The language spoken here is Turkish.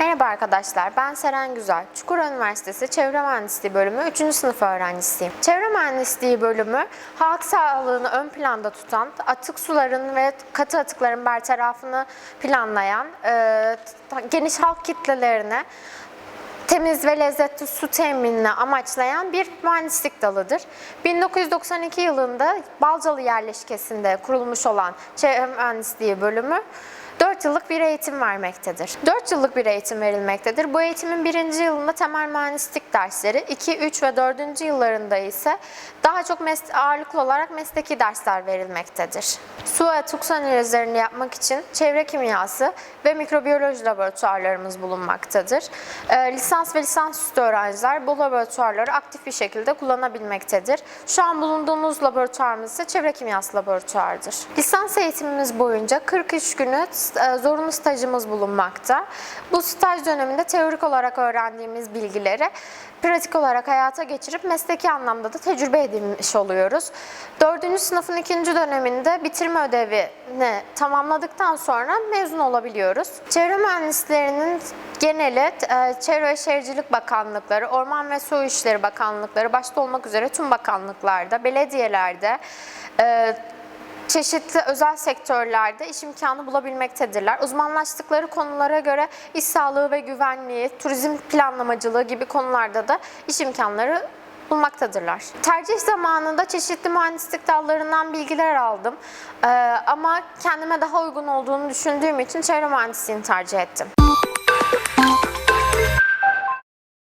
Merhaba arkadaşlar, ben Seren Güzel. Çukurova Üniversitesi Çevre Mühendisliği bölümü 3. sınıf öğrencisiyim. Çevre Mühendisliği bölümü halk sağlığını ön planda tutan, atık suların ve katı atıkların bertarafını planlayan, e, geniş halk kitlelerine temiz ve lezzetli su teminini amaçlayan bir mühendislik dalıdır. 1992 yılında Balcalı yerleşkesinde kurulmuş olan Çevre Mühendisliği bölümü 4 yıllık bir eğitim vermektedir. 4 yıllık bir eğitim verilmektedir. Bu eğitimin birinci yılında temel mühendislik dersleri, 2, 3 ve 4. yıllarında ise daha çok ağırlıklı olarak mesleki dersler verilmektedir. Su ve atık analizlerini yapmak için çevre kimyası ve mikrobiyoloji laboratuvarlarımız bulunmaktadır. Ee, lisans ve lisansüstü öğrenciler bu laboratuvarları aktif bir şekilde kullanabilmektedir. Şu an bulunduğumuz laboratuvarımız ise çevre kimyası laboratuvarıdır. Lisans eğitimimiz boyunca 43 günü e, zorunlu stajımız bulunmakta. Bu staj döneminde teorik olarak öğrendiğimiz bilgileri pratik olarak hayata geçirip mesleki anlamda da tecrübe edinmiş oluyoruz. Dördüncü sınıfın ikinci döneminde bitirme ödevini tamamladıktan sonra mezun olabiliyoruz. Çevre mühendislerinin geneli e, Çevre ve Şehircilik Bakanlıkları, Orman ve Su İşleri Bakanlıkları başta olmak üzere tüm bakanlıklarda, belediyelerde, e, çeşitli özel sektörlerde iş imkanı bulabilmektedirler. Uzmanlaştıkları konulara göre iş sağlığı ve güvenliği, turizm planlamacılığı gibi konularda da iş imkanları bulmaktadırlar. Tercih zamanında çeşitli mühendislik dallarından bilgiler aldım. Ee, ama kendime daha uygun olduğunu düşündüğüm için çevre mühendisliğini tercih ettim.